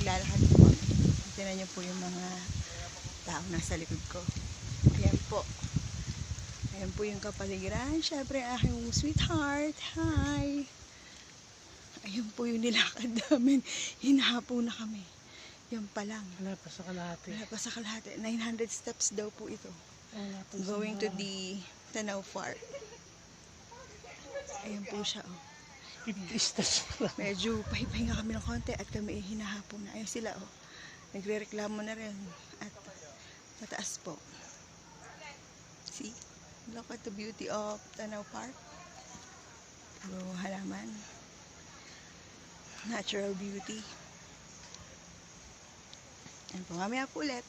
Naglalakad po kami. Tignan niyo po yung mga tao nasa likod ko. Ayan po. Ayan po yung kapaligiran. Siyempre, aking sweetheart. Hi! Ayun po yung nilakad namin. Hinahapo na kami. Yan pa lang. Wala pa sa kalahati. Wala pa sa kalahati. 900 steps daw po ito. Going to the Tanaw Park. Ayan po siya. Oh. 50 steps pa lang. Medyo pahipahinga kami ng konti at kami ay hinahapo na. Ayun sila oh. Nagre-reklamo na rin. At mataas po. See? Look at the beauty of Tanaw Park. Puro halaman. Natural beauty. Yan po. Mamaya po ulit.